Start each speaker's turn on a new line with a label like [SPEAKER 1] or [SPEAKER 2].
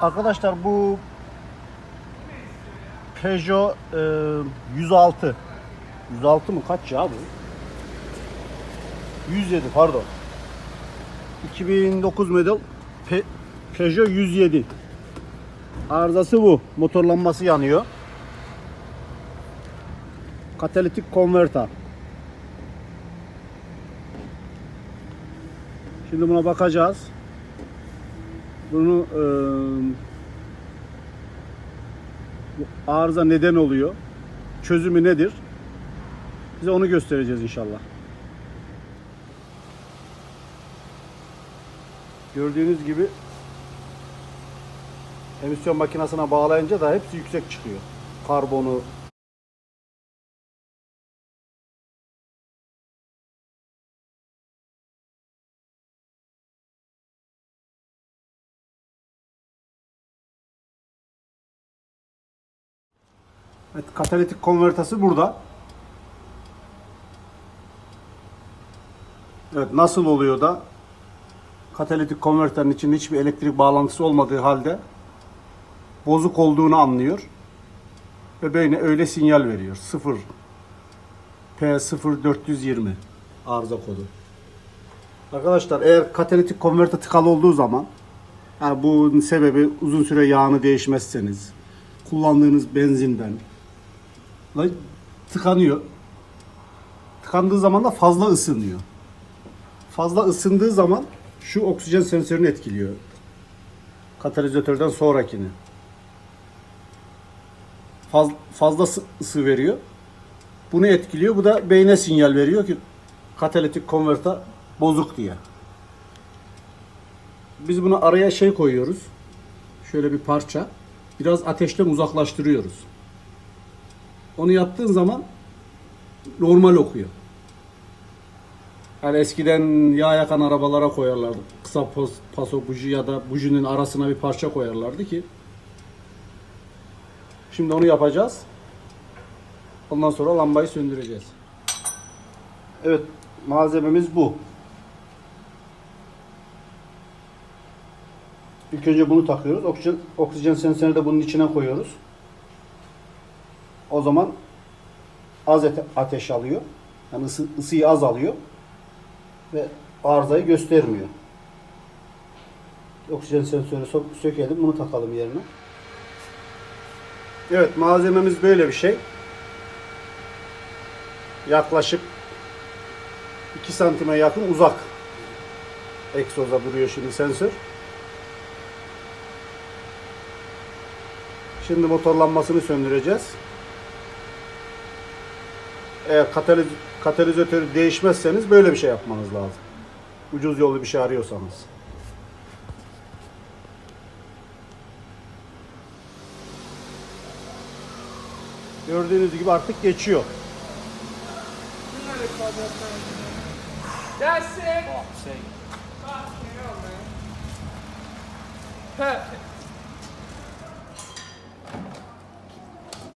[SPEAKER 1] Arkadaşlar bu Peugeot e, 106 106 mı kaç ya bu? 107 pardon. 2009 model Pe- Peugeot 107. Arızası bu. Motorlanması yanıyor. Katalitik konverter. Şimdi buna bakacağız. Bunu e, bu arıza neden oluyor? Çözümü nedir? Size onu göstereceğiz inşallah. Gördüğünüz gibi emisyon makinesine bağlayınca da hepsi yüksek çıkıyor. Karbonu, Evet, katalitik konvertası burada. Evet, nasıl oluyor da katalitik konverterin içinde hiçbir elektrik bağlantısı olmadığı halde bozuk olduğunu anlıyor ve böyle öyle sinyal veriyor. 0 P0420 arıza kodu. Arkadaşlar eğer katalitik konverter tıkalı olduğu zaman yani bunun sebebi uzun süre yağını değişmezseniz kullandığınız benzinden Lan tıkanıyor. Tıkandığı zaman da fazla ısınıyor. Fazla ısındığı zaman şu oksijen sensörünü etkiliyor. Katalizatörden sonrakini. Faz, fazla ısı- veriyor. Bunu etkiliyor. Bu da beyne sinyal veriyor ki katalitik konverter bozuk diye. Biz bunu araya şey koyuyoruz. Şöyle bir parça. Biraz ateşten uzaklaştırıyoruz. Onu yaptığın zaman normal okuyor. Yani eskiden yağ yakan arabalara koyarlardı. Kısa pos, paso buji ya da bujinin arasına bir parça koyarlardı ki. Şimdi onu yapacağız. Ondan sonra lambayı söndüreceğiz. Evet, malzememiz bu. İlk önce bunu takıyoruz. Oksijen, oksijen sensörünü de bunun içine koyuyoruz. O zaman az ateş alıyor. Yani ısı, ısıyı az alıyor. Ve arızayı göstermiyor. Oksijen sensörü sok- sökelim. Bunu takalım yerine. Evet malzememiz böyle bir şey. Yaklaşık 2 santime yakın uzak. Egzoza duruyor şimdi sensör. Şimdi motorlanmasını söndüreceğiz. Eğer kataliz katalizatörü değişmezseniz böyle bir şey yapmanız lazım. Ucuz yollu bir şey arıyorsanız. Gördüğünüz gibi artık geçiyor.
[SPEAKER 2] That's it.
[SPEAKER 3] Fuck's sake.
[SPEAKER 2] Fucking hell, man. Perfect.